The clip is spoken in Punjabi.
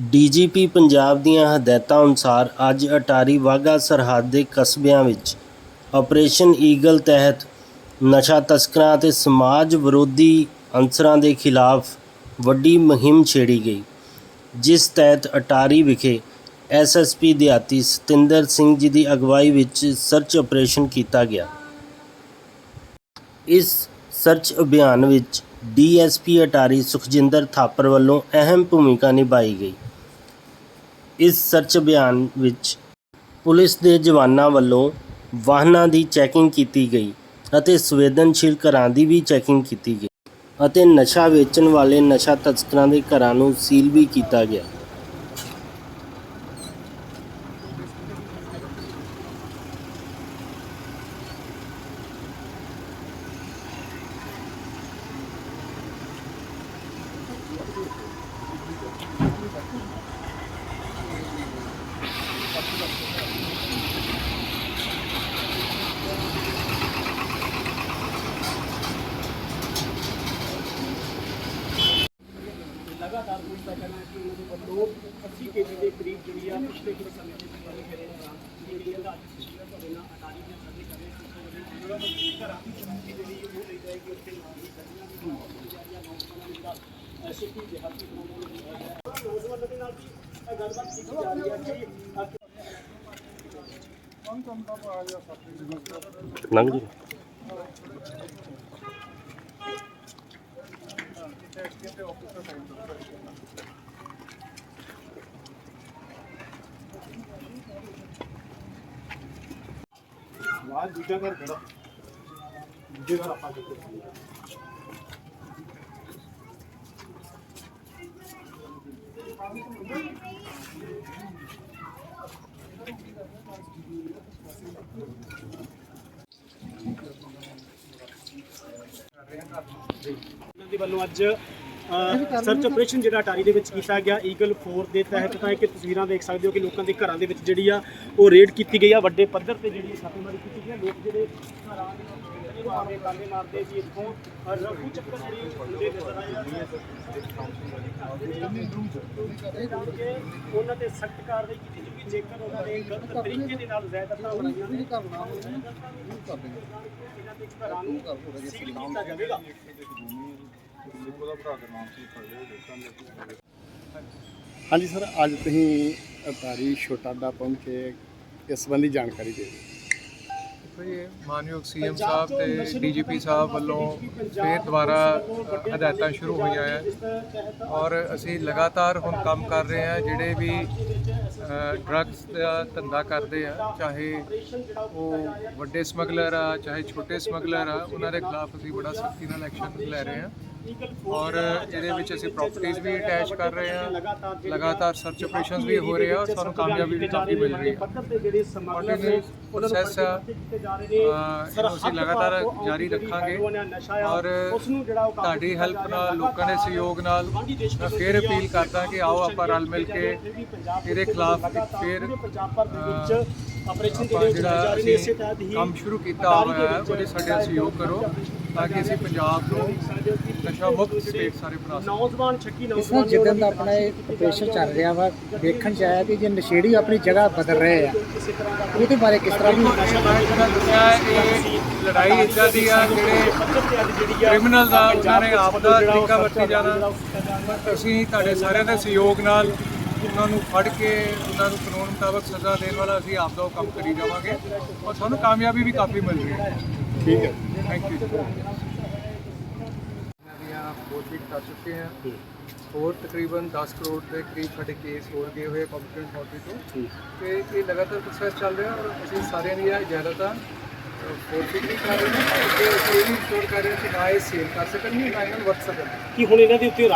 ਡੀਜੀਪੀ ਪੰਜਾਬ ਦੀਆਂ ਹਦਾਇਤਾਂ ਅਨੁਸਾਰ ਅੱਜ ਅਟਾਰੀ ਵਾਹਗਾ ਸਰਹੱਦ ਦੇ ਕਸਬਿਆਂ ਵਿੱਚ ਆਪਰੇਸ਼ਨ ਈਗਲ ਤਹਿਤ ਨਸ਼ਾ ਤਸਕਰਾਂ ਅਤੇ ਸਮਾਜ ਵਿਰੋਧੀ ਅਨਸਰਾਂ ਦੇ ਖਿਲਾਫ ਵੱਡੀ ਮੁਹਿੰਮ ਛੇੜੀ ਗਈ, ਜਿਸ ਤਹਿਤ ਅਟਾਰੀ ਵਿਖੇ ਐਸਐਸਪੀ ਦਿਹਾਤੀ ਸਤਿੰਦਰ ਸਿੰਘ ਜੀ ਦੀ ਅਗਵਾਈ ਵਿੱਚ ਸਰਚ ਆਪਰੇਸ਼ਨ ਕੀਤਾ ਗਿਆ। ਇਸ ਸਰਚ ਅਭਿਆਨ ਵਿੱਚ ਡੀਐਸਪੀ ਅਟਾਰੀ ਸੁਖਜਿੰਦਰ ਥਾਪਰ ਵੱਲੋਂ ਅਹਿਮ ਭੂਮਿਕਾ ਨਿਭਾਈ ਗਈ। ਇਸ ਸਰਚ ਅਭਿਆਨ ਵਿੱਚ ਪੁਲਿਸ ਦੇ ਜਵਾਨਾਂ ਵੱਲੋਂ ਵਾਹਨਾਂ ਦੀ ਚੈਕਿੰਗ ਕੀਤੀ ਗਈ ਅਤੇ ਸੰਵੇਦਨਸ਼ੀਲ ਘਰਾਂ ਦੀ ਵੀ ਚੈਕਿੰਗ ਕੀਤੀ ਗਈ ਅਤੇ ਨਸ਼ਾ ਵੇਚਣ ਵਾਲੇ ਨਸ਼ਾ ਤਸਕਰਾਂ ਦੇ ਘਰਾਂ ਨੂੰ ਸੀਲ ਵੀ ਕੀਤਾ ਗਿਆ ਲਗਾਤਾਰ ਪੁਲਿਸ ਦਾ ਕਹਿਣਾ ਹੈ ਕਿ ਉਹਨਾਂ ਦੇ 80 ਕੇਜੀ ਦੇ ਕਰੀਬ ਜਿਹੜੀ ਆ ਪਿਛਲੇ ਕੁਝ ਸਮੇਂ ਦੇ ਵਿੱਚ ਜਿਹੜੇ ਜਿਹੜੀ ਇਹਦਾ ਅੱਜ ਤੁਹਾਡੇ ਨਾਲ ਅਟਾਰੀ ਦੀਆਂ ਸਾਂਝੇ ਕਰ ਰਹੇ ਹਾਂ ਘਰਾਂ ਦੀ ਚੌਕੀ ਜਿਹੜੀ ਉਹ ਲਈ ਜਾਏਗੀ ਉੱਥੇ ਨਾਲ ਹੀ ਵੀ ਬਣਾਉਣੀਆਂ ਜਾ ਰਹੀਆਂ ਨੌਜਵਾਨਾਂ ਨੂੰ ਜਿਹੜਾ ਸਿੱਖੀ ਦਿਹਾਤੀ ਬਣਾਉਣ ਨੂੰ ਕਿਹਾ ਦੇ ਨਾਲ ਵੀ ਗੱਲਬਾਤ ਕੀਤੀ ਜਾ ਰਹੀ ਹੈ ਕਿ ਅ, ਲੰਘ ਜੀ। ਆਵਾਜ਼ ਦੂਜਾ ਘਰ ਖੜਾ ਦੂਜੇ ਘਰ ਆਪਾਂ ਕਿੱਥੇ ਉਹਨਾਂ ਦੇ ਵੱਲੋਂ ਅੱਜ ਸਰਚ ਆਪਰੇਸ਼ਨ ਜਿਹੜਾ ਅਟਾਰੀ ਦੇ ਵਿੱਚ ਕੀਤਾ ਗਿਆ ਈਗਲ 4 ਦੇ ਤਹਿਤ ਤਾਂ ਇੱਕ ਤਸਵੀਰਾਂ ਦੇਖ ਸਕਦੇ ਹੋ ਕਿ ਲੋਕਾਂ ਦੇ ਘਰਾਂ ਦੇ ਵਿੱਚ ਜਿਹੜੀ ਆ ਉਹ ਰੇਡ ਕੀਤੀ ਗਈ ਆ। ਵੱਡੇ ਪੱਧਰ ਤੇ ਜਿਹੜੀ ਛਾਪੇਮਾਰੀ ਕੀਤੀ ਗਈ ਆ। ਲੋਕ ਜਿਹੜੇ ਘਰਾਂ ਦੇ ਵਿੱਚ ਮਾਰਦੇ ਕਾਲੇ ਮਾਰਦੇ ਸੀ ਇੱਥੋਂ ਰਫੂ ਚੱਕਰ ਜਿਹੜੀ ਹੁੰਦੇ ਨਜ਼ਰ ਆਏ ਉਹਨਾਂ ਤੇ ਸਖਤ ਕਾਰਵਾਈ ਕੀਤੀ ਜੇਕਰ ਉਹਨਾਂ ਨੇ ਗਲਤ ਤਰੀਕੇ ਦੇ ਨਾਲ ਜ਼ਾਇਦਾਤਾਂ ਬਣਾਈਆਂ ਨੇ। ਇਹਨਾਂ ਦੇ ਘਰਾਂ ਨੂੰ ਸੀਲ ਕੀਤਾ ਜਾਵੇਗਾ। ਹਾਂਜੀ ਸਰ, ਅੱਜ ਤੁਸੀਂ ਅਤਾਰੀ ਛੋਟਾਡਾ ਪਹੁੰਚੇ ਇਸ ਸੰਬੰਧੀ ਜਾਣਕਾਰੀ ਦਿਓ। ਦੇਖੋ ਜੀ, ਮਾਨਯੋਗ ਸੀਐਮ ਸਾਹਿਬ ਤੇ ਡੀਜੀਪੀ ਸਾਹਿਬ ਵੱਲੋਂ ਫੇਰ ਦੁਬਾਰਾ ਹਦਾਇਤਾਂ ਸ਼ੁਰੂ ਹੋਈਆਂ ਹੈ ਔਰ ਅਸੀਂ ਲਗਾਤਾਰ ਹੁਣ ਕੰਮ ਕਰ ਰਹੇ ਹਾਂ ਜਿਹੜੇ ਵੀ ਡਰੱਗਸ ਦਾ ਧੰਦਾ ਕਰਦੇ ਆ, ਚਾਹੇ ਉਹ ਵੱਡੇ ਸਮਗਲਰ ਆ, ਚਾਹੇ ਛੋਟੇ ਸਮਗਲਰ ਆ, ਉਹਨਾਂ ਦੇ ਖਿਲਾਫ ਅਸੀਂ ਬੜਾ ਸਖਤੀ ਨਾਲ ਐਕਸ਼ਨ ਲੈ ਰਹੇ ਹਾਂ। ਔਰ ਇਹਦੇ ਵਿੱਚ ਅਸੀਂ ਪ੍ਰਾਪਰਟੀਆਂ ਵੀ ਅਟੈਚ ਕਰ ਰਹੇ ਹਾਂ, ਲਗਾਤਾਰ ਸਰਚ ਆਪਰੇਸ਼ਨਸ ਵੀ ਹੋ ਰਹੇ ਆ, ਔਰ ਸਾਨੂੰ ਕਾਮਯਾਬੀ ਵੀ ਕਾਫੀ ਮਿਲ ਰਹੀ ਹੈ ਪ੍ਰੋਸੈਸ ਅਸੀਂ ਲਗਾਤਾਰ ਜਾਰੀ ਰੱਖਾਂਗੇ। ਔਰ ਤੁਹਾਡੀ ਹੈਲਪ ਨਾਲ, ਲੋਕਾਂ ਦੇ ਸਹਿਯੋਗ ਨਾਲ, ਮੈਂ ਫੇਰ ਅਪੀਲ ਕਰਦਾ ਕਿ ਆਓ ਆਪਾਂ ਰਲ ਮਿਲ ਕੇ ਇਹਦੇ ਖਿਲਾਫ ਇੱਕ ਫੇਰ ਪੰਜਾਬ ਭਰ ਦੇ ਵਿੱਚ ਆਪਰੇਸ਼ਨ ਆਪਾਂ ਜਿਹੜੇ ਚਲਾਏ ਜਾ ਰਹੇ ਨੇ ਇਸੇ ਤਹਿਤ ਹੀ ਕੰਮ ਸ਼ੁਰੂ ਕੀਤਾ ਹੋਇਆ ਹੈ ਉਹਦੇ ਸਾਡੇ ਨਾਲ ਸਹਿਯੋਗ ਕਰੋ ਤਾਂ ਕਿ ਅਸੀਂ ਪੰਜਾਬ ਨੂੰ ਨਸ਼ਾ ਮੁਕਤ ਸਟੇਟ ਸਾਰੇ ਬਣਾ ਸਕੀਏ। ਨੌਜਵਾਨ ਛੱਕੀ ਨੌਜਵਾਨ ਨਾਲ ਜਿੱਦਾਂ ਦਾ ਆਪਣਾ ਇਹ ਆਪਰੇਸ਼ਨ ਚੱਲ ਰਿਹਾ ਵਾ ਦੇਖਣ ਚ ਆਇਆ ਕਿ ਜੇ ਨਸ਼ੇੜੀ ਆਪਣੀ ਜਗ੍ਹਾ ਬਦਲ ਰਹੇ ਆ ਉਹਦੇ ਬਾਰੇ ਕਿਸ ਤਰ੍ਹਾਂ ਜਿਹੜਾ ਦੱਸਿਆ ਇਹ ਲੜਾਈ ਇੱਦਾਂ ਦੀ ਆ ਜਿਹੜੇ ਕ੍ਰਿਮੀਨਲ ਦਾ ਉਹਨਾਂ ਨੇ ਆਪ ਦਾ ਤਰੀਕਾ ਵਰਤੀ ਜਾਣਾ। ਅਸੀਂ ਤੁਹਾਡੇ ਸਾਰਿਆਂ ਦੇ ਸਹਿਯੋਗ ਨਾਲ ਉਹਨਾਂ ਨੂੰ ਫੜ ਕੇ ਉਹਨਾਂ ਨੂੰ ਕਾਨੂੰਨ ਮੁਤਾਬਕ ਸਜ਼ਾ ਦੇਣ ਵਾਲਾ ਅਸੀਂ ਆਪ ਦਾ ਉਹ ਕੰਮ ਕਰੀ ਜਾਵਾਂਗੇ ਔਰ ਸਾਨੂੰ ਕਾਮਯਾਬੀ ਵੀ ਕਾਫੀ ਮਿਲ ਰਹੀ ਹੈ। ਠੀਕ ਹੈ। ਥੈਂਕ ਯੂ ਦੀਆਂ ਕੋਸ਼ਿਸ਼ ਕਰ ਚੁੱਕੇ ਹਾਂ। ਹੋਰ ਤਕਰੀਬਨ 10 ਕਰੋੜ ਦੇ ਕਰੀਬ ਸਾਡੇ ਕੇਸ ਹੋ ਗਏ ਹੋਏ ਕੰਪਿਊਟਰ ਅਥਾਰਟੀ ਤੋਂ। ਤੇ ਇਹ ਲਗਾਤਾਰ ਪ੍ਰੋਸੈਸ ਚੱਲ ਰਿਹਾ ਔਰ ਅਸੀਂ ਸਾਰਿਆਂ ਦੀਆਂ ਇਜਾਜ਼ਤਾਂ ਫੋਰਫਿਟ ਵੀ ਕਰ ਰਹੇ ਹਾਂ। ਅਸੀਂ ਇਹ ਵੀ ਇੰਸ਼ੋਰ ਕਰ ਰਹੇ ਹਾਂ ਕਿ ਨਾ ਇਹ ਸੇਲ ਕਰ ਸਕਣ ਨਾ ਇਹਨਾਂ ਨੂੰ ਵਰਤ ਸਕਣ ਕਿ ਹੁਣ ਇਹਨਾਂ ਦੇ ਉੱਤੇ